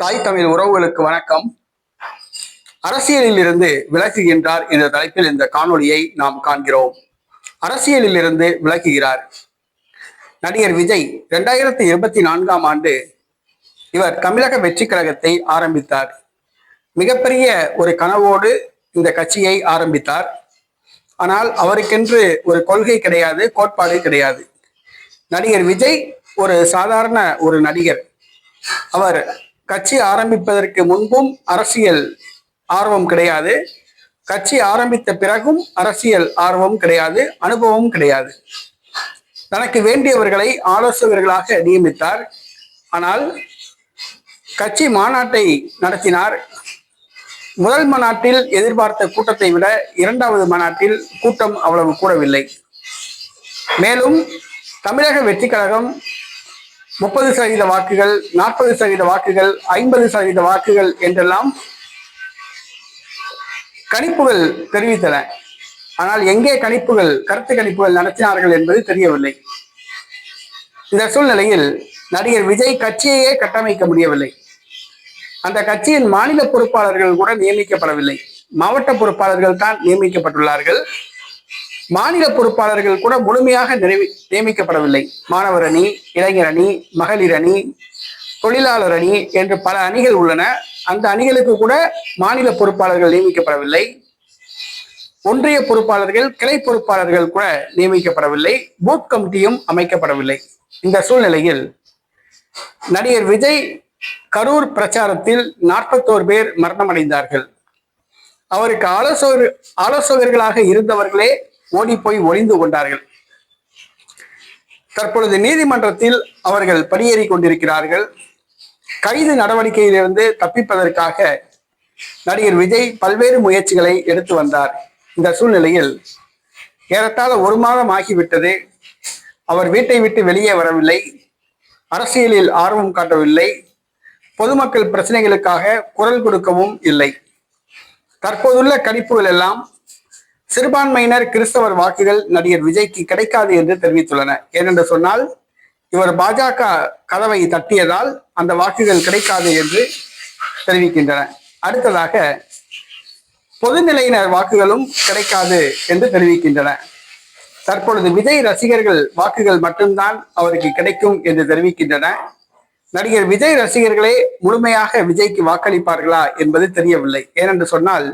தாய் தமிழ் உறவுகளுக்கு வணக்கம். அரசியலில் இருந்து விலகுகின்றார் என்ற தலைப்பில் இந்த காணொளியை நாம் காண்கிறோம். அரசியலில் இருந்து விலகுகிறார். நடிகர் விஜய் இரண்டாயிரத்தி இருபத்தி நான்காம் ஆண்டு இவர் தமிழக வெற்றி கழகத்தை ஆரம்பித்தார். மிகப்பெரிய ஒரு கனவோடு இந்த கட்சியை ஆரம்பித்தார். ஆனால் அவருக்கென்று ஒரு கொள்கை கிடையாது கோட்பாடு கிடையாது. நடிகர் விஜய் ஒரு சாதாரண ஒரு நடிகர். அவர் கட்சி ஆரம்பிப்பதற்கு முன்பும் அரசியல் ஆர்வம் கிடையாது. கட்சி ஆரம்பித்த பிறகும் அரசியல் ஆர்வம் கிடையாது அனுபவம் கிடையாது. தனக்கு வேண்டியவர்களை ஆலோசகர்களாக நியமித்தார். ஆனால் கட்சி மாநாட்டை நடத்தினார். முதல் மாநாட்டில் எதிர்பார்த்த கூட்டத்தை விட இரண்டாவது மாநாட்டில் கூட்டம் அவ்வளவு கூடவில்லை. மேலும் தமிழக வெற்றி கழகம் முப்பது சதவீத வாக்குகள் நாற்பது சதவீத வாக்குகள் ஐம்பது சதவீத வாக்குகள் என்றெல்லாம் கணிப்புகள் தெரிவித்தன. ஆனால் எங்கே கணிப்புகள் கருத்து கணிப்புகள் நடத்தினார்கள் என்பது தெரியவில்லை. இந்த சூழ்நிலையில் நடிகர் விஜய் கட்சியையே கட்டமைக்க முடியவில்லை. அந்த கட்சியின் மாநில பொறுப்பாளர்கள் கூட நியமிக்கப்படவில்லை. மாவட்ட பொறுப்பாளர்கள் தான் நியமிக்கப்பட்டுள்ளார்கள். மாநில பொறுப்பாளர்கள் கூட முழுமையாக நிறைவி நியமிக்கப்படவில்லை. மாணவர் அணி இளைஞர் அணி மகளிர் அணி தொழிலாளர் அணி என்று பல அணிகள் உள்ளன. அந்த அணிகளுக்கு கூட மாநில பொறுப்பாளர்கள் நியமிக்கப்படவில்லை. ஒன்றிய பொறுப்பாளர்கள் கிளை பொறுப்பாளர்கள் கூட நியமிக்கப்படவில்லை. பூத் கமிட்டியும் அமைக்கப்படவில்லை. இந்த சூழ்நிலையில் நடிகர் விஜய் கரூர் பிரச்சாரத்தில் நாற்பத்தோரு பேர் மரணமடைந்தார்கள். அவருக்கு ஆலோசகர் ஆலோசகர்களாக இருந்தவர்களே ஓடி போய் ஒளிந்து கொண்டார்கள். தற்பொழுது நீதிமன்றத்தில் அவர்கள் படியேறி கொண்டிருக்கிறார்கள். கைது நடவடிக்கையிலிருந்து தப்பிப்பதற்காக நடிகர் விஜய் பல்வேறு முயற்சிகளை எடுத்து வந்தார். இந்த சூழ்நிலையில் ஏறத்தாழ ஒரு மாதம் ஆகிவிட்டது. அவர் வீட்டை விட்டு வெளியே வரவில்லை. அரசியலில் ஆர்வம் காட்டவில்லை. பொதுமக்கள் பிரச்சனைகளுக்காக குரல் கொடுக்கவும் இல்லை. தற்போதுள்ள கணிப்புகள் எல்லாம் சிறுபான்மையினர் கிறிஸ்தவர் வாக்குகள் நடிகர் விஜய்க்கு கிடைக்காது என்று தெரிவித்துள்ளனர். ஏனென்று சொன்னால் இவர் பாஜக கதவை தட்டியதால் அந்த வாக்குகள் கிடைக்காது என்று தெரிவிக்கின்றன அடுத்ததாக பொதுநிலையினர் வாக்குகளும் கிடைக்காது என்று தெரிவிக்கின்றன தற்பொழுது விஜய் ரசிகர்கள் வாக்குகள் மட்டும்தான் அவருக்கு கிடைக்கும் என்று தெரிவிக்கின்றன நடிகர் விஜய் ரசிகர்களே முழுமையாக விஜய்க்கு வாக்களிப்பார்களா என்பது தெரியவில்லை. ஏனென்று சொன்னால்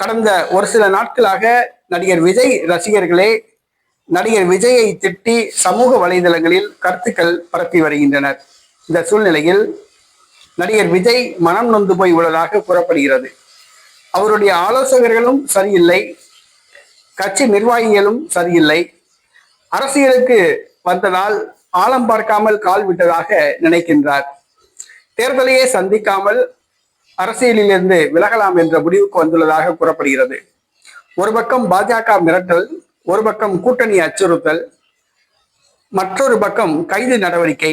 கடந்த ஒரு சில நாட்களாக நடிகர் விஜய் ரசிகர்களே நடிகர் விஜயை திட்டி சமூக வலைதளங்களில் கருத்துக்கள் பரப்பி வருகின்றனர். இந்த சூழ்நிலையில் நடிகர் விஜய் மனம் நொந்து போய் உள்ளதாக கூறப்படுகிறது. அவருடைய ஆலோசகர்களும் சரியில்லை கட்சி நிர்வாகிகளும் சரியில்லை. அரசியலுக்கு வந்ததால் ஆழம் பார்க்காமல் கால் விட்டதாக நினைக்கின்றார். தேர்தலையே சந்திக்காமல் அரசியலிலிருந்து விலகலாம் என்ற முடிவுக்கு வந்துள்ளதாக கூறப்படுகிறது. ஒரு பக்கம் பாஜக மிரட்டல் ஒரு பக்கம் கூட்டணி அச்சுறுத்தல் மற்றொரு பக்கம் கைது நடவடிக்கை.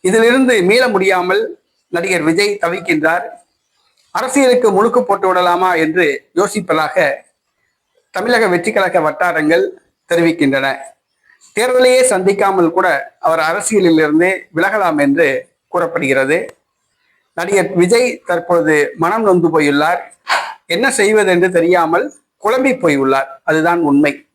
இதிலிருந்து மீள முடியாமல் நடிகர் விஜய் தவிக்கின்றார். அரசியலுக்கு முழுக்கு போட்டு விடலாமா என்று யோசிப்பதாக தமிழக வெற்றி கழக வட்டாரங்கள் தெரிவிக்கின்றன. தேர்தலையே சந்திக்காமல் கூட அவர் அரசியலிலிருந்து விலகலாம் என்று கூறப்படுகிறது. நடிகர் விஜய் தற்பொழுது மனம் நொந்து போயுள்ளார். என்ன செய்வது என்று தெரியாமல் குழம்பி போயுள்ளார். அதுதான் உண்மை.